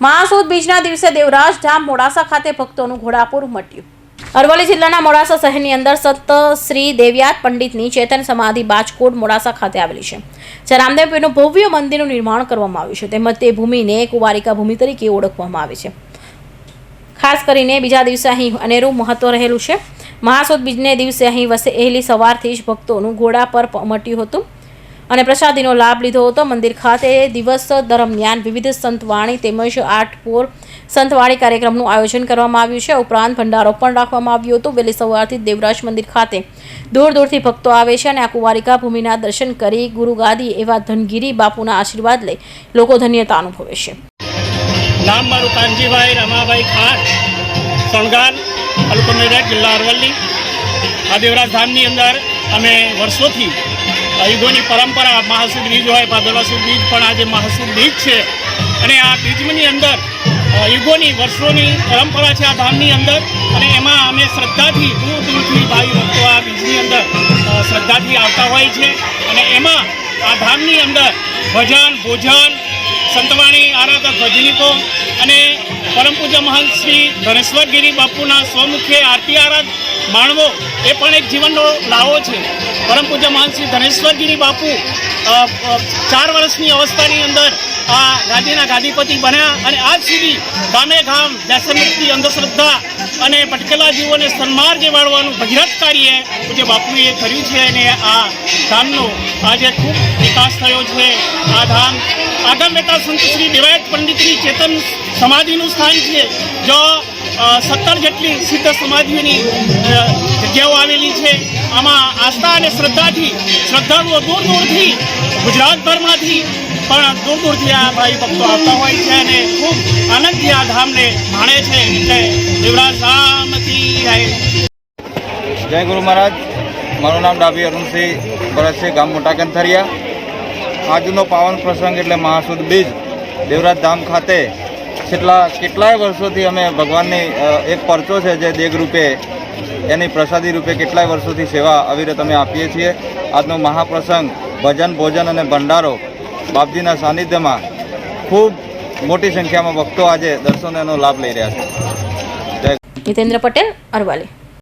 મહાસુદ બીજના દિવસે દેવરાજ ધામ મોડાસા ખાતે ભક્તોનું ઘોડાપુર મટ્યું. અરવલ્લી જિલ્લાના મોડાસા શહેરની અંદર સંત શ્રી દેવ્યાત પંડિતની ચેતન સમાધિ બાજકોટ મોડાસા ખાતે આવેલી છે, જ્યાં રામદેવપીનું ભવ્ય મંદિરનું નિર્માણ કરવામાં આવ્યું છે, તેમજ તે ભૂમિને કુવારિકા ભૂમિ તરીકે ઓળખવામાં આવે છે. ખાસ કરીને બીજા દિવસે અહીં અનેરું મહત્વ રહેલું છે. મહાસુદ બીજને દિવસે અહીં વસેલી સવારથી જ ભક્તોનું ઘોડા પર મટ્યું હતું. અને પ્રસાદીનો લાભ લીધો હતો. મંદિર ખાતે દિવસ દરમિયાન વિવિધ સંતવાણી તેમજ આઠ પોર સંતવાણી કાર્યક્રમનું આયોજન કરવામાં આવ્યું છે. ઉપરાંત ભંડારો પણ રાખવામાં આવ્યો હતો. વહેલી સવારથી દેવરાજ મંદિર ખાતે દૂર દૂરથી ભક્તો આવે છે અને આ કુંવારિકા ભૂમિના દર્શન કરી ગુરુગાદી એવા ધનગીરી બાપુના આશીર્વાદ લઈ લોકો ધન્યતા અનુભવે છે. નામ મારું કાનજીભાઈ રમાભાઈ ખાર સણગાર તાલુકો જિલ્લા અરવલ્લી. આ દેવરાજ ધામની અંદર અમે વર્ષોથી યુગોની પરંપરા, મહાસુદ બીજ હોય ભાદરવાસુદ બીજ પણ આજે મહાસુદ બીજ છે. અને આ બીજની અંદર યુગોની વર્ષોની પરંપરા છે આ ધામની અંદર. અને એમાં અમે શ્રદ્ધાથી, દૂર દૂરથી ભાઈ ભક્તો આ બીજની અંદર શ્રદ્ધાથી આવતા હોય છે. અને એમાં આ ધામની અંદર ભજન, ભોજન સંતવાણી આરાધક ભજનિકો અને પરમ પૂજ્ય મહાન શ્રી ધનેશ્વરગીરી બાપુના સ્વમુખે આરતી આરાધ માણવો એ પણ એક જીવનનો લાવો છે. પરમ પૂજ્ય મહાન શ્રી ધનેશ્વરગીરી બાપુ ચાર વર્ષની અવસ્થાની અંદર આ ગાદીના ગાદીપતિ બન્યા અને આજ સુધી ગામે ગામ વ્યસનમુક્તિ અંધશ્રદ્ધા અને ભટકેલા જીવોને સન્માર્ગે વાળવાનું ભગીરથ કાર્ય પૂજ્ય બાપુએ કર્યું છે અને આ ધામનો આજે ખૂબ વિકાસ થયો છે. આ ધામ આગમ બેટા સંત શ્રી દેવાયત પંડિતની ચેતન સમાધિનું સ્થાન છે, જો સત્તર જેટલી સિદ્ધ સમાધિઓની જગ્યાઓ આવેલી છે, આમાં આસ્થા અને શ્રદ્ધાથી, શ્રદ્ધાળુઓ દૂર દૂરથી, ગુજરાતભરમાંથી પણ દૂર દૂરથી આ ભાઈ ભક્તો આવતા હોય છે અને ખૂબ આનંદથી આ ધામને માણે છે. એટલે દેવરાજ રામથી જય. ગુરુ મહારાજ. મારું નામ ડાભી અરુણસિંહ ભરતસિંહ ગામ મોટા કંથરિયા. આજનો પાવન પ્રસંગ એટલે મહાસુદ બીજ, દેવરાજ ધામ ખાતે. છેલ્લા કેટલાય વર્ષોથી અમે ભગવાનની એક પરચો છે જે દેગ રૂપે એની પ્રસાદી રૂપે કેટલાય વર્ષોથી સેવા અવિરત અમે આપીએ છીએ. આજનો મહાપ્રસંગ ભજન, ભોજન અને ભંડારો બાપજીના સાનિધ્યમાં ખૂબ મોટી સંખ્યામાં ભક્તો આજે દર્શનોનો લાભ લઈ રહ્યા છે. જય જીતેન્દ્ર પટેલ અરવાલી